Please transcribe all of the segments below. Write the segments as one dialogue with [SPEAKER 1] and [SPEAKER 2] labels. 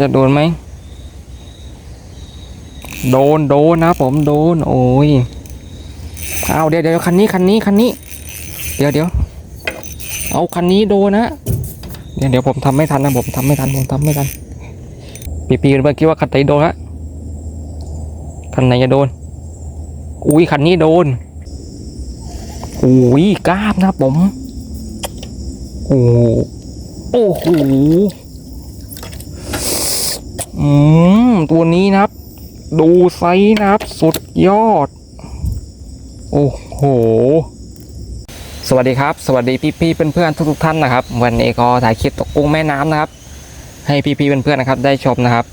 [SPEAKER 1] จะโดนไหม โดนโดนนะผมโดน โอ้ยเอาเดี๋ยวเดี๋ยวคันนี้คันนี้คันนี้ เดี๋ยวเดี๋ยวเอาคันนี้โดนนะเดี๋ยวเดี๋ยวผมทำไม่ทันนะผมทำไม่ทันผมทำไม่ทันปีปีเมื่อกี้ว่าคันไหนโดนฮะคันไหนจะโดน อุ้ยคันนี้โดนอุ้ยกล้ามนะผมโอ้โหโอืม ตัวนี้นะครับ ดูไซส์นะครับ สุดยอด โอ้โห สวัสดีครับ สวัสดีพี่ๆเพื่อนๆทุกๆท่านนะครับ วันนี้ก็ถ่ายคลิปตกกุ้งแม่น้ำนะครับ ให้พี่ๆเพื่อนๆนะครับ ได้ชมนะครับ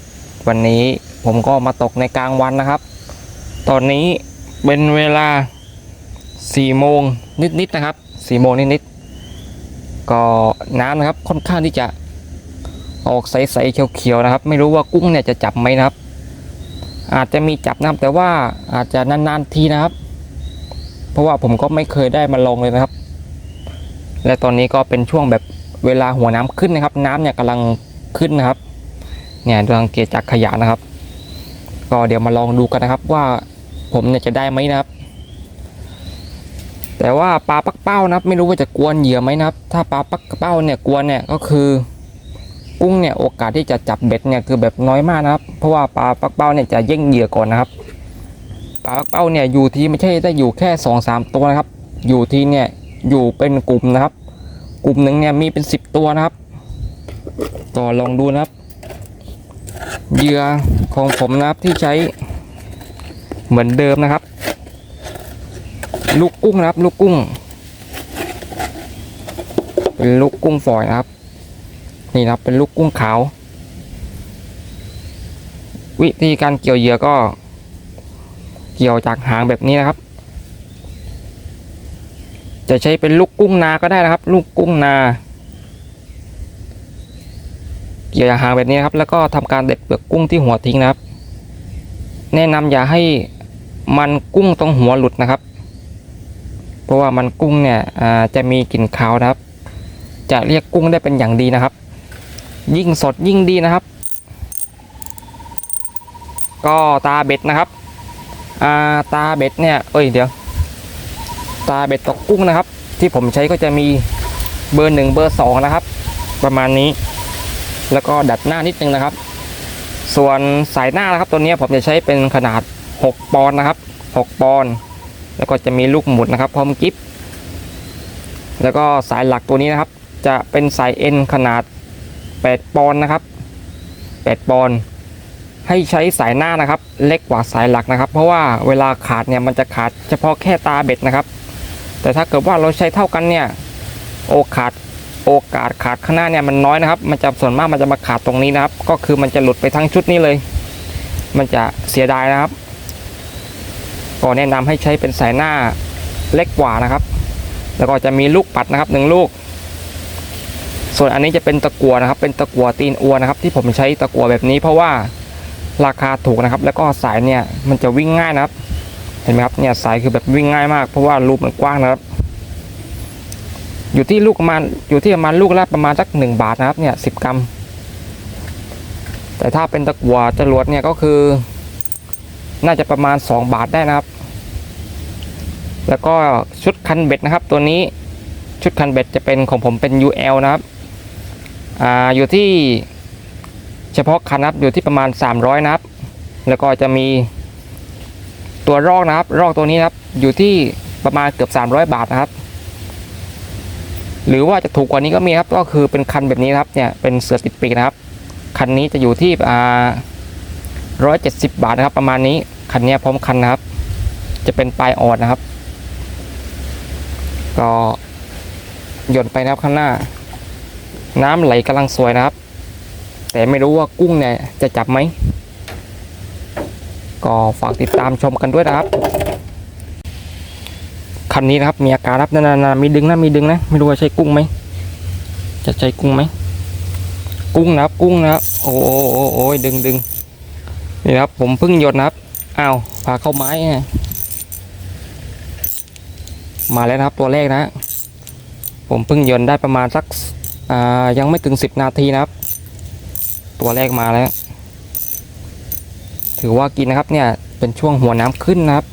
[SPEAKER 1] วันนี้ผมก็มาตกในกลางวันนะครับ ตอนนี้เป็นเวลา4โมงนิดๆนะครับ4โมงนิดๆก็น้ำนะครับค่อนข้างที่จะ ออกใสๆเขียวๆนะครับ ไม่รู้ว่ากุ้งเนี่ยจะจับไหมนะครับ อาจจะมีจับนะครับแต่ว่าอาจจะนานๆทีนะครับ เพราะว่าผมก็ไม่เคยได้มาลองเลยนะครับ และตอนนี้ก็เป็นช่วงแบบเวลาหัวน้ำขึ้นนะครับ น้ำเนี่ยกำลังขึ้นนะครับ เนี่ยดูสังเกตจากขยะนะครับ ก็เดี๋ยวมาลองดูกันนะครับว่าผมเนี่ยจะได้ไหมนะครับแต่ว่าปลาปักเป้านะครับ ไม่รู้ว่าจะกวนเหยื่อไหมนะครับ ถ้าปลาปักเป้าเนี่ยกวนเนี่ยก็คือ กุ้งเนี่ยโอกาสที่จะจับเบ็ดเนี่ยคือแบบน้อยมากนะครับ เพราะว่าปลาปักเป้าเนี่ยจะแย่งเหยื่อก่อนนะครับปลาปักเป้าเนี่ยอยู่ที่ไม่ใช่ได้อยู่แค่สองสามตัวนะครับ อยู่ที่เนี่ยอยู่เป็นกลุ่มนะครับ กลุ่มหนึ่งเนี่ยมีเป็นสิบตัวนะครับ ก็ลองดูนะครับเหยื่อของผมนะครับที่ใช้เหมือนเดิมนะครับ ลูกกุ้งนะครับ ลูกกุ้งเป็นลูกกุ้งฝอยนะครับ นี่นะครับเป็นลูกกุ้งขาว วิธีการเกี่ยวเหยื่อก็ เกี่ยวจากหางแบบนี้นะครับ จะใช้เป็นลูกกุ้งนาก็ได้นะครับ ลูกกุ้งนา เกี่ยวจากหางแบบนี้ครับ แล้วก็ทำการเด็ดเปลือกกุ้งที่หัวทิ้งนะครับ แนะนำอย่าให้มันกุ้งตรงหัวหลุดนะครับ เพราะว่ามันกุ้งเนี่ยจะมีกลิ่นคาวนะครับ จะเรียกกุ้งได้เป็นอย่างดีนะครับ ยิ่งสดยิ่งดีนะครับ ก็ตาเบ็ดนะครับาตาเบ็ดเนี่ยเอ้ยเดี๋ยว ตาเบ็ดตกกุ้งนะครับ ที่ผมใช้ก็จะมีเบอร์หนึ่งเบอร์สองนะครับ ประมาณนี้ แล้วก็ดัดหน้านิดนึงนะครับ ส่วนสายหน้านะครับตัวนี้ผมจะใช้เป็นขนาด 6 ปอนด์นะครับ 6 ปอนด์แล้วก็จะมีลูกหมุดนะครับ พร้อมกิฟแล้วก็สายหลักตัวนี้นะครับ จะเป็นสายเอ็นขนาด 8 ปอนด์นะครับ 8 ปอนด์ให้ใช้สายหน้านะครับ เล็กกว่าสายหลักนะครับ เพราะว่าเวลาขาดเนี่ยมันจะขาดเฉพาะแค่ตาเบ็ดนะครับ แต่ถ้าเกิดว่าเราใช้เท่ากันเนี่ยโอกาสโอกาสขาดข้างหน้าเนี่ยมันน้อยนะครับ มันจะส่วนมากมันจะมาขาดตรงนี้นะครับ ก็คือมันจะหลุดไปทั้งชุดนี้เลย มันจะเสียดายนะครับก็แนะนำให้ใช้เป็นสายหน้าเล็กกว่านะครับ แล้วก็จะมีลูกปัดนะครับหนึ่งลูก ส่วนอันนี้จะเป็นตะกั่วนะครับ เป็นตะกั่วตีนอัวนะครับ ที่ผมใช้ตะกั่วแบบนี้เพราะว่าราคาถูกนะครับ แล้วก็สายเนี่ยมันจะวิ่งง่ายนะครับ เห็นไหมครับเนี่ยสายคือแบบวิ่งง่ายมาก เพราะว่ารูมันกว้างนะครับ อยู่ที่ลูกประมาณอยู่ที่ประมาณลูกละประมาณสักหนึ่งบาทนะครับเนี่ยสิบกรัม แต่ถ้าเป็นตะกั่วจรวดเนี่ยก็คือ น่าจะประมาณ 2 บาทได้นะครับ แล้วก็ชุดคันเบ็ดนะครับ ตัวนี้ชุดคันเบ็ดจะเป็นของผมเป็น UL นะครับ อ่าอยู่ที่เฉพาะคันนับอยู่ที่ประมาณ 300 นับ แล้วก็จะมีตัวรอกนะครับรอกตัวนี้นะครับอยู่ที่ประมาณเกือบ 300 บาทนะครับ หรือว่าจะถูกกว่านี้ก็มีครับ ก็คือเป็นคันแบบนี้นะครับเนี่ยเป็นเสือติดปีกนะครับ คันนี้จะอยู่ที่อ่าร้อยเจ็ดสิบบาทนะครับ ประมาณนี้คันนี้พร้อมคันนะครับ จะเป็นปลายออดนะครับ ก็หย่นไปนะครับข้างหน้า น้ำไหลกำลังสวยนะครับ แต่ไม่รู้ว่ากุ้งเนี่ยจะจับไหม ก็ฝากติดตามชมกันด้วยนะครับคันนี้นะครับมีอาการรับนานามีดึงนะมีดึงนะ ไม่รู้ว่าใช่กุ้งไหมจะใช่กุ้งไหมกุ้งนะครับกุ้งนะครับโอ้โหโอ้โอ้ยดึงดึงนี่ครับ ผมเพิ่งหยดนะครับอ้าวพาเข้าไม้ไงมาแล้วนะครับตัวแรกนะ ผมเพิ่งยนได้ประมาณสัก อ่ายังไม่ถึงสิบนาทีนะครับ ตัวแรกมาแล้ว ถือว่ากินนะครับเนี่ยเป็นช่วงหัวน้ำขึ้นนะครับ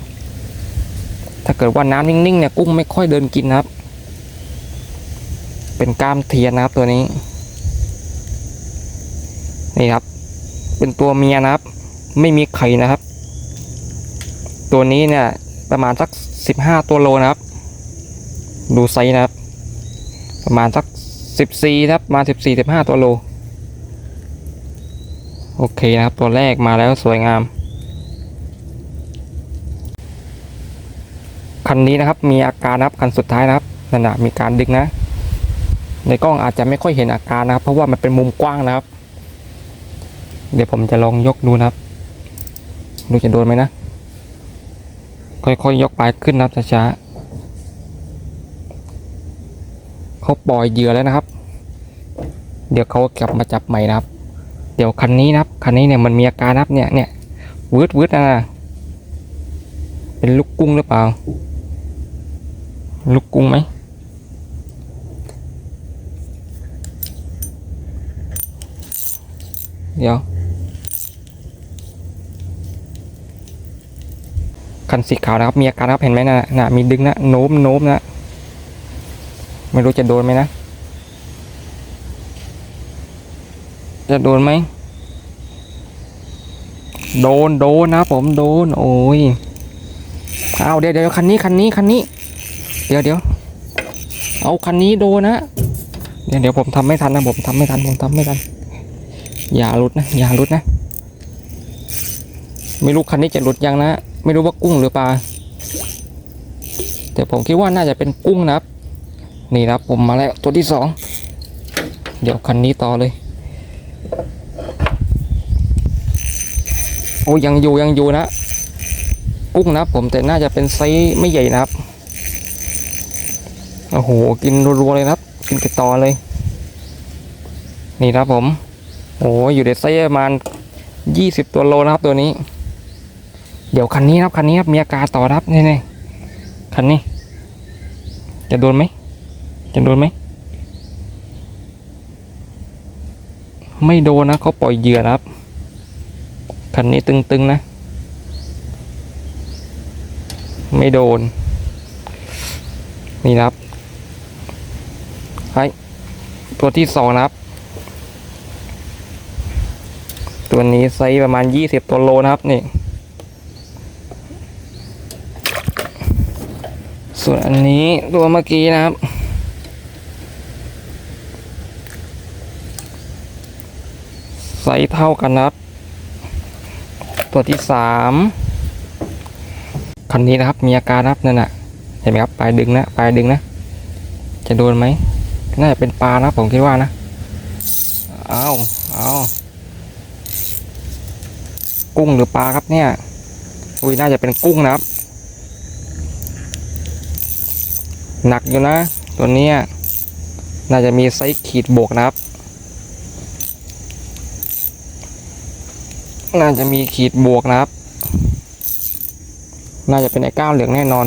[SPEAKER 1] ถ้าเกิดว่าน้ำนิ่งๆเนี่ยกุ้งไม่ค่อยเดินกินนะครับ เป็นกล้ามเทียนนะครับตัวนี้ นี่ครับ เป็นตัวเมียนะครับ ไม่มีไข่นะครับ ตัวนี้เนี่ยประมาณสักสิบห้าตัวโลนะครับ ดูไซส์นะครับ ประมาณสัก สิบสี่ครับมาสิบสี่สิบห้าตัวโล โอเคนะครับ ตัวแรกมาแล้วสวยงาม คันนี้นะครับมีอาการนะครับคันสุดท้ายนะครับนั่นนะมีการดึงนะ ในกล้องอาจจะไม่ค่อยเห็นอาการนะครับ เพราะว่ามันเป็นมุมกว้างนะครับ เดี๋ยวผมจะลองยกดูนะครับ ดูจะโดนไหมนะ ค่อยๆยกปลายขึ้นนะช้าๆ เขาปล่อยเหยื่อแล้วนะครับ เดี๋ยวเขากลับมาจับใหม่นะครับ เดี๋ยวคันนี้นะครับคันนี้เนี่ยมันมีอาการนับเนี่ยเนี่ยวืดวืดนะเป็นลูกกุ้งหรือเปล่า ลูกกุ้งไหมเดี๋ยวคันสีขาวนะครับมีอาการนะครับเห็นไหมนะนะมีดึงนะโน้มโน้มนะ ไม่รู้จะโดนไหมนะ จะโดนไหม โดนโดนนะผมโดน โอ้ยเอาเดี๋ยวเดี๋ยวคันนี้คันนี้คันนี้ เดี๋ยวเดี๋ยวเอาคันนี้โดนนะเดี๋ยวเดี๋ยวผมทำไม่ทันนะผมทำไม่ทันผมทำไม่ทัน อย่าหลุดนะ อย่าหลุดนะ ไม่รู้คันนี้จะหลุดยังนะ ไม่รู้ว่ากุ้งหรือปลาแต่ผมคิดว่าน่าจะเป็นกุ้งนะครับ นี่นะครับผมมาแล้วตัวที่สองเดี๋ยวคันนี้ต่อเลย โอ้ยังอยู่ยังอยู่นะ กุ้งนะผมแต่น่าจะเป็นไซส์ไม่ใหญ่นะครับโอ้โหกินรัวๆเลยนะครับ กินติดต่อเลย นี่นะครับผม โอ้ยอยู่ในไซส์ประมาณยี่สิบตัวโลนะครับตัวนี้ เดี๋ยวคันนี้นะครับคันนี้ครับมีอาการต่อครับนี่นี่คันนี้ จะโดนไหม จะโดนไหม ไม่โดนนะเขาปล่อยเหยื่อนะครับ คันนี้ตึงๆนะ ไม่โดน นี่นะครับไอ้ตัวที่สองนะครับ ตัวนี้ไซส์ประมาณยี่สิบตัวโลนะครับนี่ส่วนอันนี้ตัวเมื่อกี้นะครับ ไซส์เท่ากันนะครับ ตัวที่สามคันนี้นะครับมีอาการนับนั่นน่ะเห็นไหมครับปลายดึงนะปลายดึงนะ จะโดนไหมน่าจะเป็นปลานะผมคิดว่านะเอาเอากุ้งหรือปลาครับเนี่ยอุ้ยน่าจะเป็นกุ้งนะครับ หนักอยู่นะ ตัวเนี้ยน่าจะมีไซส์ขีดบวกนะครับ น่าจะมีขีดบวกนะครับ น่าจะเป็นไอ้ก้าวเหลืองแน่นอน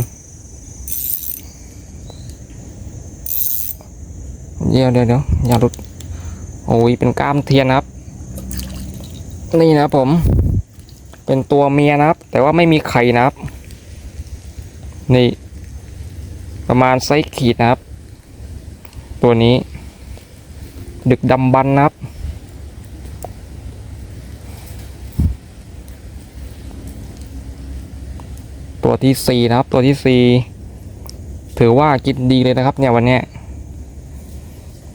[SPEAKER 1] เดี๋ยวเดี๋ยวเดี๋ยวอย่าหลุด โอ้ยเป็นก้ามเทียนนะครับ นี่นะผม เป็นตัวเมียนะครับ แต่ว่าไม่มีไข่นะครับ นี่ ประมาณไซส์ขีดนะครับ ตัวนี้ ดึกดำบรรพ์นะครับ ตัวที่สี่นะครับ ตัวที่สี่ถือว่ากินดีเลยนะครับ เนี่ยวันนี้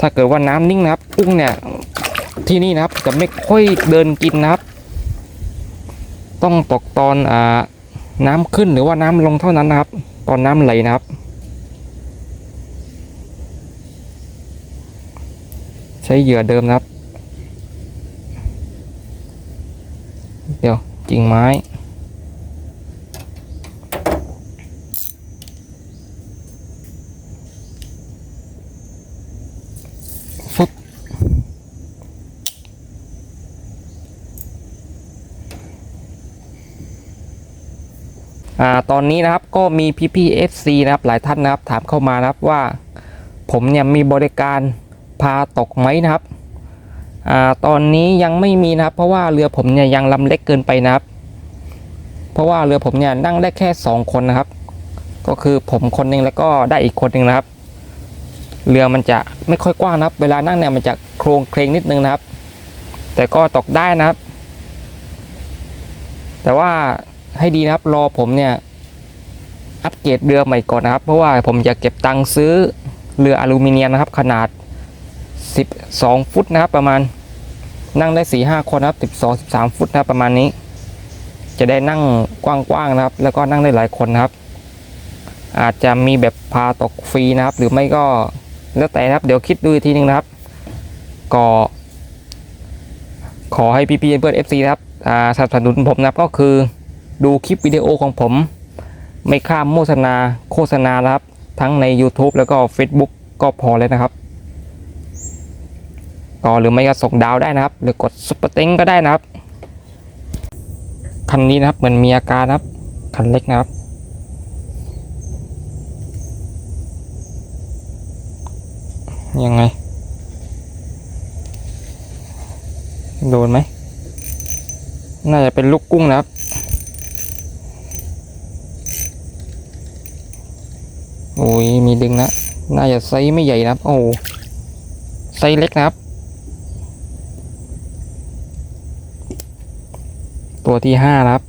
[SPEAKER 1] ถ้าเกิดว่าน้ำนิ่งนะครับกุ้งเนี่ยที่นี่นะครับจะไม่ค่อยเดินกินนะครับ ต้องตกตอนอ่าน้ำขึ้นหรือว่าน้ำลงเท่านั้นนะครับ ตอนน้ำไหลนะครับ ใช้เหยื่อเดิมนะครับ เดี๋ยวกิ่งไม้ อ่าตอนนี้นะครับก็มีพี่พี่เอฟซีนะครับหลายท่านนะครับถามเข้ามานะครับว่า ผมเนี่ยมีบริการพาตกไหมนะครับอ่าตอนนี้ยังไม่มีนะครับ เพราะว่าเรือผมเนี่ยยังลำเล็กเกินไปนะครับ เพราะว่าเรือผมเนี่ยนั่งได้แค่สองคนนะครับ ก็คือผมคนหนึ่งแล้วก็ได้อีกคนหนึ่งนะครับ เรือมันจะไม่ค่อยกว้างนะครับ เวลานั่งเนี่ยมันจะโครงเคลงนิดนึงนะครับ แต่ก็ตกได้นะครับ แต่ว่า ให้ดีนะครับ รอผมเนี่ยอัปเกรดเรือใหม่ก่อนนะครับ เพราะว่าผมจะเก็บตังค์ซื้อเรืออลูมิเนียมนะครับ ขนาด 12 ฟุตนะครับ ประมาณนั่งได้4 5คนนะครับ12 13 ฟุตนะครับประมาณนี้ จะได้นั่งกว้างๆนะครับ แล้วก็นั่งได้หลายคนนะครับ อาจจะมีแบบพาตกฟรีนะครับ หรือไม่ก็แล้วแต่นะครับ เดี๋ยวคิดดูอีกทีนึงนะครับ ก็ขอให้พี่ๆเพื่อนๆ FC นะครับอ่าสนับสนุนผมนะครับก็คือ ดูคลิปวิดีโอของผม ไม่ข้ามโฆษณาโฆษณานะครับ ทั้งใน YouTube แล้วก็ Facebook ก็พอเลยนะครับก็หรือไม่ก็ส่งดาวได้นะครับ หรือกดซุปเปอร์เต็งก็ได้นะครับคันนี้นะครับเหมือนมีอาการนะครับคันเล็กนะครับ ยังไง โดนไหม น่าจะเป็นลูกกุ้งนะครับ โอ้ยมีดึงนะ น่าจะไซส์ไม่ใหญ่นะครับ โอ้ไซส์เล็กนะครับ ตัวที่ห้านะครับ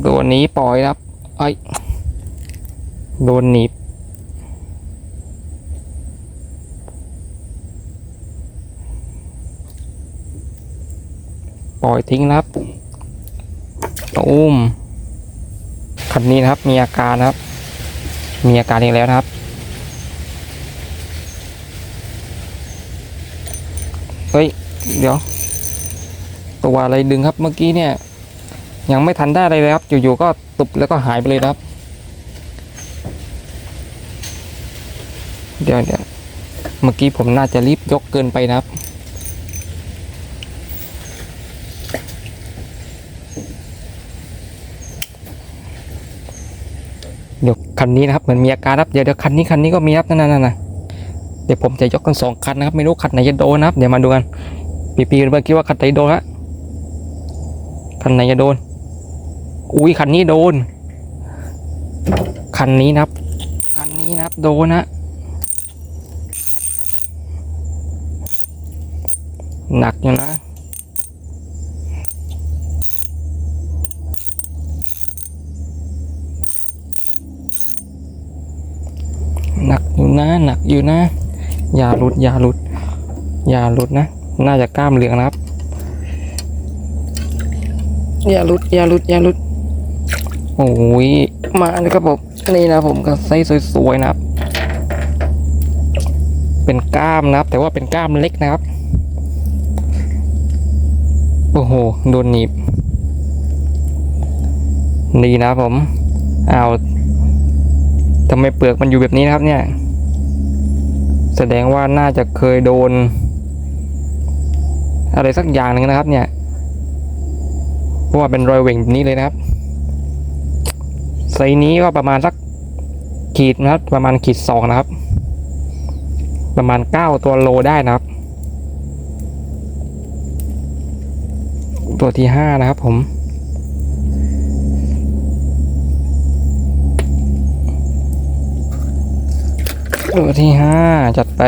[SPEAKER 1] โดนนี้ปล่อยนะครับไอ้โดนหนีบปล่อยทิ้งนะครับตูมคันนี้นะครับมีอาการนะครับ มีอาการอีกแล้วนะครับ เฮ้ย เดี๋ยว ตัวอะไรดึงครับเมื่อกี้เนี่ย ยังไม่ทันได้อะไรเลยครับ อยู่ๆก็ตุบแล้วก็หายไปเลยครับ เดี๋ยวเดี๋ยวเมื่อกี้ผมน่าจะรีบยกเกินไปนะครับ เดี๋ยวคันนี้นะครับเหมือนมีอาการครับเดี๋ยวเดี๋ยวคันนี้คันนี้ก็มีครับนั่นนั่นนะเดี๋ยวผมจะยกกันสองคันนะครับไม่รู้คันไหนจะโดนนะครับเดี๋ยวมาดูกันปีปีเมื่อกี้ว่าคันไหนโดนฮะคันไหนจะโดน อุ้ยคันนี้โดน คันนี้นะครับคันนี้นะครับโดนนะหนักอยู่นะ หนักอยู่นะหนักอยู่นะ อย่าหลุดอย่าหลุดอย่าหลุดนะ น่าจะกล้ามเหลืองนะครับ อย่าหลุดอย่าหลุดอย่าหลุดโอ้ยมาเลยครับผมนี่นะผมก็ไซส์สวยๆนะครับ เป็นกล้ามนะครับ แต่ว่าเป็นกล้ามเล็กนะครับ โอ้โหโดนหนีบนี่นะครับผมเอา ทำไมเปลือกมันอยู่แบบนี้นะครับ เนี่ย แสดงว่าน่าจะเคยโดน อะไรสักอย่างหนึ่งนะครับ เนี่ยเพราะว่าเป็นรอยเหว่งแบบนี้เลยนะครับไซนี้ก็ประมาณสักขีดนะครับ ประมาณขีดสองนะครับ ประมาณเก้าตัวโลได้นะครับ ตัวที่ห้านะครับผม ตัวที่ห้าจัดไป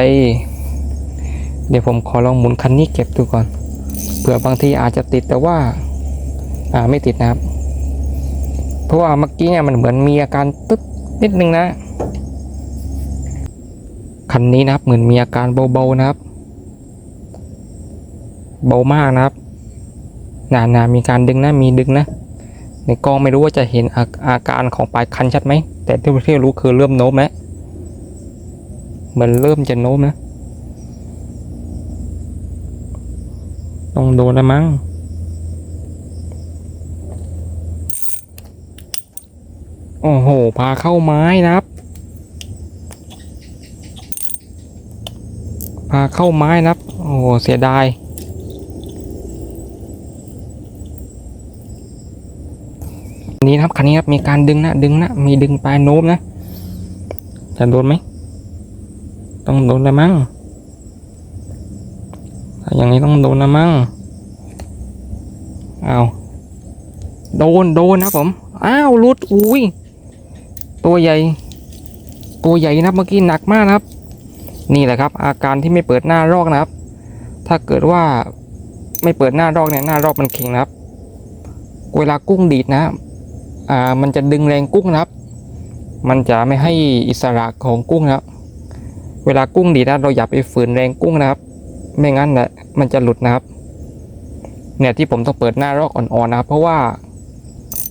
[SPEAKER 1] เดี๋ยวผมขอลองหมุนคันนี้เก็บดูก่อน เผื่อบางทีอาจจะติดแต่ว่า อ่าไม่ติดนะครับ เพราะว่าเมื่อกี้เนี่ยมันเหมือนมีอาการตึ๊ดนิดนึงนะ คันนี้นะครับเหมือนมีอาการเบาๆนะครับ เบามากนะครับนานามีการดึงนะมีดึงนะ ในกล้องไม่รู้ว่าจะเห็นอาอาการของปลายคันชัดไหม แต่ที่ที่รู้คือเริ่มโน้มแล้ว มือนเริ่มจะโน้มนะ ต้องโดนล้วมั้ง โอ้โห พาเข้าไม้นะครับ พาเข้าไม้นะครับ โอ้โห เสียดายนี้นะครับคันนี้ครับมีการดึงนะดึงนะมีดึงปลายโน้มนะจะโดนไหม ต้องโดนเลยมั้งอย่างนี้ต้องโดนนะมั่งเอาโดนโดนนะครับผม อ้าวหลุดอุ้ย ตัวใหญ่ ตัวใหญ่นะเมื่อกี้หนักมากนะครับ นี่แหละครับ อาการที่ไม่เปิดหน้ารอกนะครับ ถ้าเกิดว่าไม่เปิดหน้ารอกเนี่ยหน้ารอกมันเข่งนะครับ เวลากุ้งดีดนะ อ่า มันจะดึงแรงกุ้งนะครับ มันจะไม่ให้อิสระของกุ้งนะครับ เวลากุ้งดีนะเราอย่าไปฝืนแรงกุ้งนะครับ ไม่งั้นนะมันจะหลุดนะครับ เนี่ยที่ผมต้องเปิดหน้ารอกอ่อนๆนะครับ เพราะว่า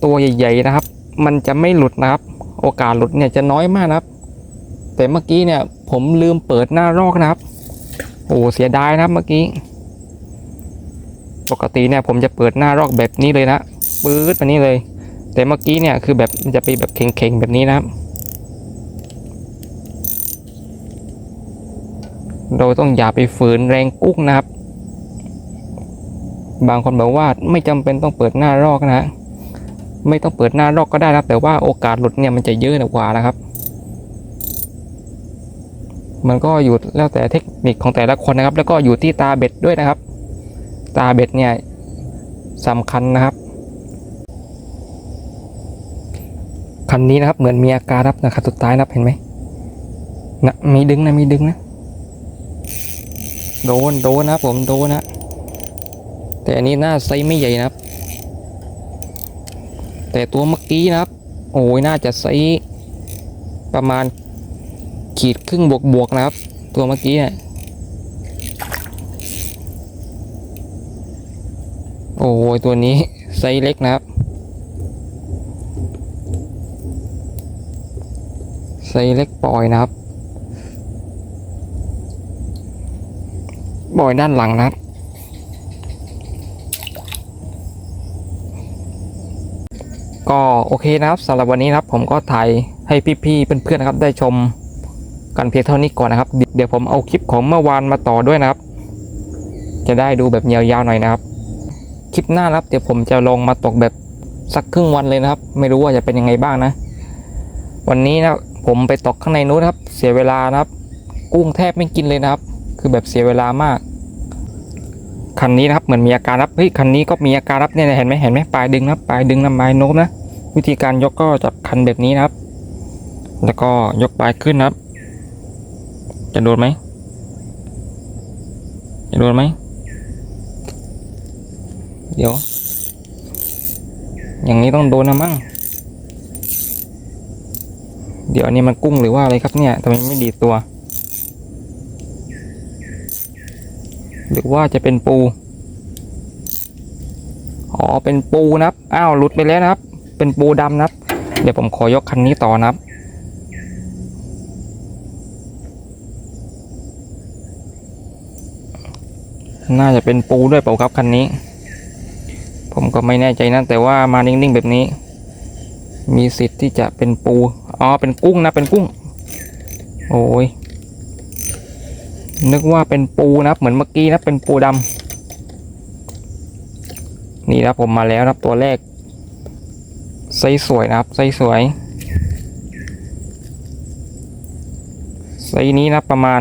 [SPEAKER 1] ตัวใหญ่ๆนะครับ มันจะไม่หลุดนะครับ โอกาสหลุดเนี่ยจะน้อยมากนะครับ แต่เมื่อกี้เนี่ย ผมลืมเปิดหน้ารอกนะครับโอ้เสียดายนะครับเมื่อกี้ ปกติเนี่ยผมจะเปิดหน้ารอกแบบนี้เลยนะปื๊ดแบบนี้เลย แต่เมื่อกี้เนี่ยคือแบบมันจะเป็นแบบเข่งๆแบบนี้นะครับ เราต้องอย่าไปฝืนแรงกุ้งนะครับ บางคนบอกว่าไม่จำเป็นต้องเปิดหน้ารอกนะไม่ต้องเปิดหน้ารอกก็ได้นะแต่ว่าโอกาสหลุดเนี่ยมันจะเยอะกว่านะครับ มันก็อยู่แล้วแต่เทคนิคของแต่ละคนนะครับ แล้วก็อยู่ที่ตาเบ็ดด้วยนะครับ ตาเบ็ดเนี่ยสำคัญนะครับคันนี้นะครับเหมือนมีอาการรับนะครับสุดท้ายนะครับเห็นไหมนะมีดึงนะมีดึงนะ โดนโดนนะผมโดนนะแต่อันนี้หน้าไซส์ไม่ใหญ่นะครับ แต่ตัวเมื่อกี้นะครับ โอ้ยน่าจะไซส์ประมาณขีดครึ่งบวกบวกนะครับ ตัวเมื่อกี้เนี่ยโอ้ยตัวนี้ไซส์เล็กนะครับไซส์เล็กปล่อยนะครับ บอยด้านหลังนะครับก็โอเคนะครับสำหรับวันนี้นะครับผมก็ถ่ายให้พี่ๆเพื่อนๆนะครับ ได้ชมกันเพียงเท่านี้ก่อนนะครับ เดี๋ยวผมเอาคลิปของเมื่อวานมาต่อด้วยนะครับ จะได้ดูแบบยาวๆหน่อยนะครับ คลิปหน้านะครับ เดี๋ยวผมจะลงมาตกแบบสักครึ่งวันเลยนะครับ ไม่รู้ว่าจะเป็นยังไงบ้างนะ วันนี้นะผมไปตกข้างในนู้นครับ เสียเวลานะครับ กุ้งแทบไม่กินเลยนะครับ คือแบบเสียเวลามาก คันนี้นะครับเหมือนมีอาการรับเฮ้ยคันนี้ก็มีอาการรับเนี่ยเห็นไหมเห็นไหมปลายดึงนะครับปลายดึงนะปลายโน้มนะวิธีการยกก็จับคันแบบนี้นะครับ แล้วก็ยกปลายขึ้นนะครับ จะโดนไหมจะโดนไหมเดี๋ยว อย่างนี้ต้องโดนนะมั้งเดี๋ยวอันนี้มันกุ้งหรือว่าอะไรครับเนี่ยทำไมไม่ดีตัว หรือว่าจะเป็นปู อ๋อ เป็นปูนะครับ อ้าว หลุดไปแล้วนะครับ เป็นปูดำนะครับ เดี๋ยวผมขอยกคันนี้ต่อนะครับ น่าจะเป็นปูด้วยเปล่าครับคันนี้ ผมก็ไม่แน่ใจนะแต่ว่ามานิ่งๆแบบนี้ มีสิทธิ์ที่จะเป็นปู อ๋อ เป็นกุ้งนะ เป็นกุ้ง โอ้ย นึกว่าเป็นปูนะครับ เหมือนเมื่อกี้นะเป็นปูดำนี่นะผมมาแล้วนะตัวแรกไซส์สวยนะครับไซส์สวยไซส์นี้นะประมาณ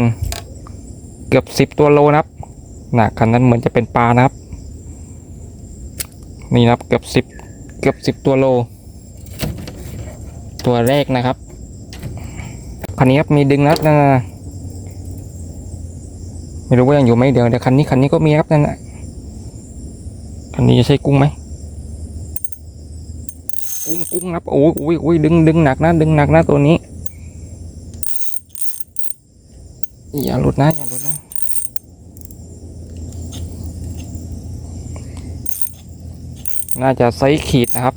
[SPEAKER 1] เกือบสิบตัวโลนะครับหนักคันนั้นเหมือนจะเป็นปลานะครับ นี่นะครับเกือบสิบเกือบสิบตัวโล ตัวแรกนะครับคันนี้ครับมีดึงนะครับนะ ไม่รู้ว่ายังอยู่ไหมเดี๋ยวเดี๋ยวคันนี้คันนี้ก็มีครับนั่นแหละคันนี้จะใช่กุ้งไหมกุ้งกุ้งครับโอ้ยโอ้ยโอ้ยดึงดึงหนักนะดึงหนักนะตัวนี้อย่าหลุดนะอย่าหลุดนะน่าจะไซส์ขีดนะครับ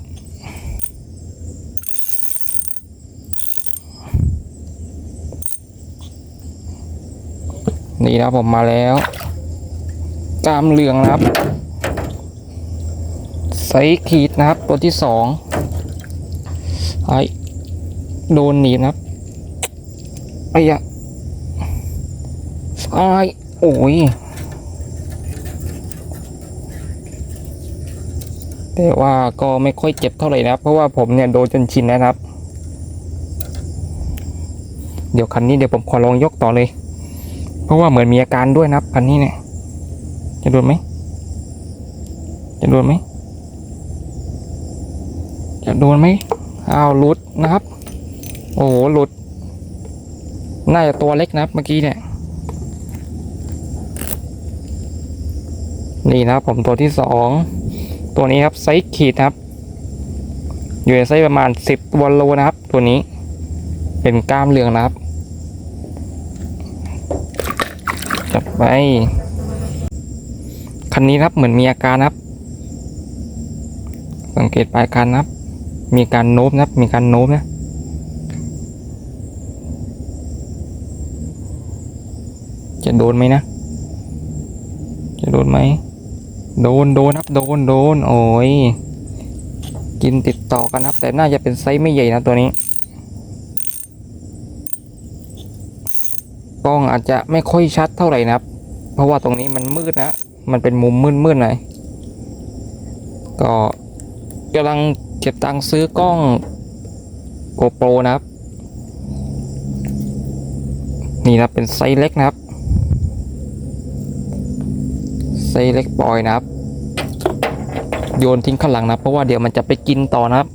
[SPEAKER 1] นี่นะผมมาแล้วกามเหลืองนะครับไซส์ขีดนะครับ ตัวที่สองไอ้โดนหนีนะครับไอ้ยะไอ้โอ้ยแต่ว่าก็ไม่ค่อยเจ็บเท่าไหร่นะครับ เพราะว่าผมเนี่ยโดนจนชินนะครับ เดี๋ยวคันนี้เดี๋ยวผมขอลองยกต่อเลย ราะว่าเหมือนมีอาการด้วยนะครับคันนี้เนี่ย จะโดนไหม จะโดนไหม จะโดนไหมอ้าวหลุดนะครับ โอ้โหหลุด น่าจะตัวเล็กนะครับเมื่อกี้เนี่ย นี่นะครับผมตัวที่สอง ตัวนี้ครับไซส์ขีดครับ อยู่ในไซส์ประมาณสิบวอลโลนะครับ ตัวนี้ เป็นกล้ามเหลืองนะครับ จับ ไปคันนี้ครับเหมือนมีอาการครับ สังเกตปลายคันครับ มีการโน้มนะครับ มีการโน้มนะจะโดนไหมนะ จะโดนไหม โดนโดนครับ โดนโดน โอ้ย กินติดต่อกันครับ แต่น่าจะเป็นไซส์ไม่ใหญ่นะตัวนี้ กล้องอาจจะไม่ค่อยชัดเท่าไหร่นะครับ เพราะว่าตรงนี้มันมืดนะ มันเป็นมุมมืดๆหน่อยก็กำลังเก็บตังค์ซื้อกล้อง GoPro นะครับ นี่นะเป็นไซส์เล็กนะครับ ไซส์เล็กปล่อยนะครับ โยนทิ้งข้างหลังนะ เพราะว่าเดี๋ยวมันจะไปกินต่อนะครับ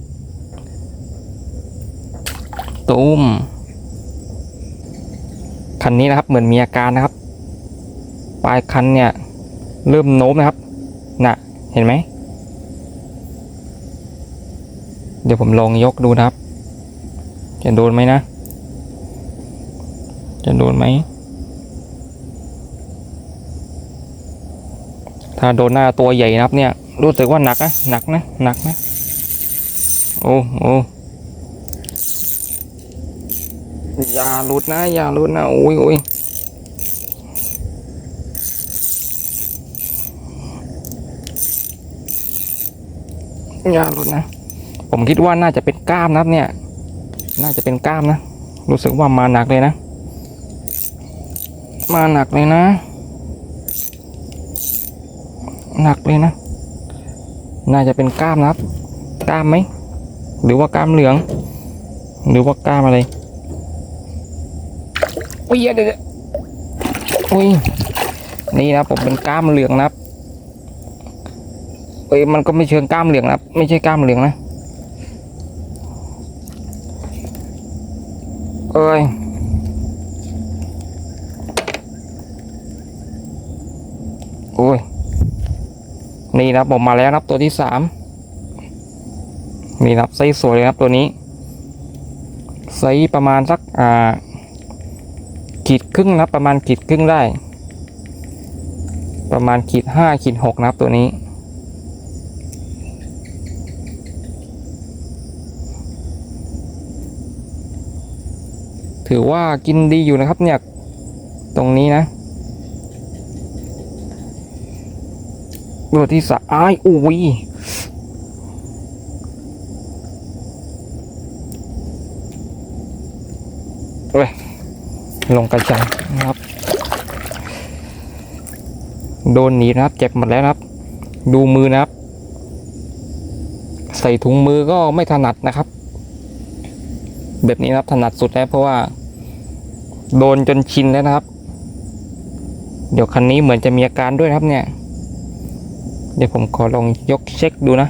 [SPEAKER 1] ตุ้มคันนี้นะครับเหมือนมีอาการนะครับ ปลายคันเนี่ยเริ่มโน้มนะครับน่ะเห็นไหม เดี๋ยวผมลองยกดูนะครับ จะโดนไหมนะ จะโดนไหม ถ้าโดนหน้าตัวใหญ่นะครับเนี่ย รู้สึกว่าหนักนะหนักนะหนักนะ โอ้โอ้อย่าหลุดนะ อย่าหลุดนะ โอ้ยโอ้ย ย่าหลุดนะ ผมคิดว่าน่าจะเป็นกล้ามนะเนี่ย น่าจะเป็นกล้ามนะ รู้สึกว่ามาหนักเลยนะ มาหนักเลยนะ หนักเลยนะ น่าจะเป็นกล้ามนะกล้ามไหม หรือว่ากล้ามเหลือง หรือว่ากล้ามอะไรโอ้ยเดี๋ยวเดี๋ยวโอ้ยนี่นะผมเป็นกล้ามเหลืองนะ เอ้ยมันก็ไม่เชิงกล้ามเหลืองนะไม่ใช่กล้ามเหลืองนะเอ้ยโอ้ยนี่นะผมมาแล้วนะครับตัวที่สามนี่นะครับไซส์สวยเลยนะครับตัวนี้ไซส์ประมาณสักอ่าขีดครึ่งนะประมาณขีดครึ่งได้ ประมาณขีดห้าขีดหกนะครับตัวนี้ ถือว่ากินดีอยู่นะครับเนี่ยตรงนี้นะตัวที่สามอ้ยอุ้ยเว้ยลงกระจังนะครับ โดนหนีนะครับ เจ็บหมดแล้วนะครับ ดูมือนะครับ ใส่ถุงมือก็ไม่ถนัดนะครับ แบบนี้นะครับถนัดสุดแล้วเพราะว่า โดนจนชินแล้วนะครับ เดี๋ยวคันนี้เหมือนจะมีอาการด้วยครับเนี่ย เดี๋ยวผมขอลองยกเช็คดูนะ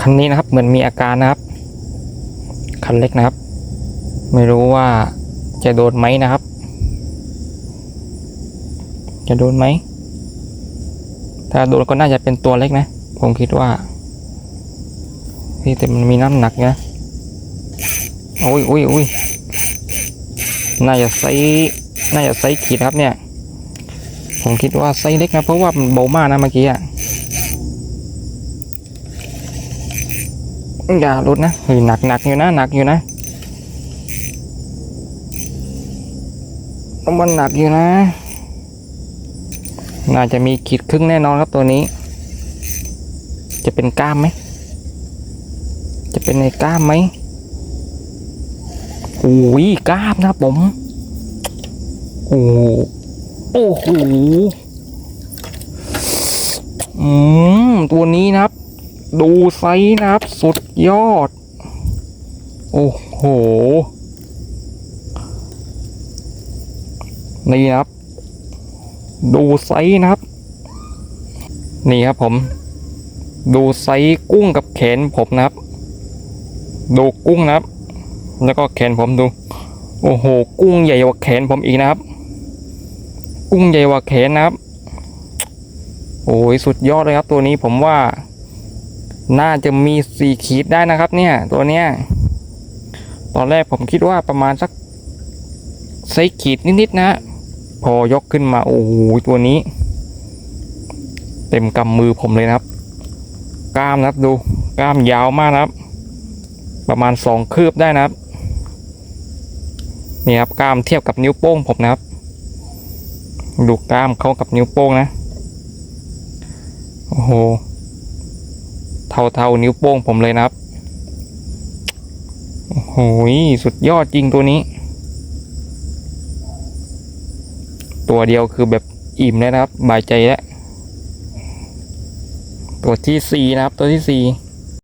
[SPEAKER 1] คันนี้นะครับเหมือนมีอาการนะครับ คันเล็กนะครับ ไม่รู้ว่าจะโดนไหมนะครับ จะโดนไหม ถ้าโดนก็น่าจะเป็นตัวเล็กนะ ผมคิดว่าพี่แต่มันมีน้ำหนักนะโอ้ยโอ้ยโอ้ยน่าจะไซน่าจะไซขีดครับเนี่ย ผมคิดว่าไซเล็กนะ เพราะว่ามันเบามากนะเมื่อกี้อะอย่าลุดนะเฮ้ยหนักหนักอยู่นะหนักอยู่นะมันหนักอยู่นะ น่าจะมีขีดครึ่งแน่นอนครับตัวนี้ จะเป็นกล้ามไหม จะเป็นในกล้ามไหมโอ้ยกล้ามนะผมโอ้โหโอ้โหอืมตัวนี้นะครับ ดูไซส์นะครับ สุดยอด โอ้โห นี่นะครับ ดูไซส์นะครับ นี่ครับผม ดูไซส์กุ้งกับแขนผมนะครับ ดูกุ้งนะครับ แล้วก็แขนผมดู โอ้โห กุ้งใหญ่กว่าแขนผมอีกนะครับ กุ้งใหญ่กว่าแขนนะครับ โอ้ยสุดยอดเลยครับ ตัวนี้ผมว่า น่าจะมีสี่ขีดได้นะครับ เนี่ย ตัวเนี้ย ตอนแรกผมคิดว่าประมาณสักไซส์ขีดนิดๆนะ พอยกขึ้นมาโอ้โหตัวนี้ เต็มกำมือผมเลยนะครับ กล้ามนะครับดูกล้ามยาวมากนะครับ ประมาณสองคืบได้นะครับนี่ครับกล้ามเทียบกับนิ้วโป้งผมนะครับ ดูกล้ามเข้ากับนิ้วโป้งนะโอ้โหเท่าเท่านิ้วโป้งผมเลยนะครับโอ้โหสุดยอดจริงตัวนี้ ตัวเดียวคือแบบอิ่มเลยนะครับ บายใจแล้ว ตัวที่สี่นะครับ ตัวที่สี่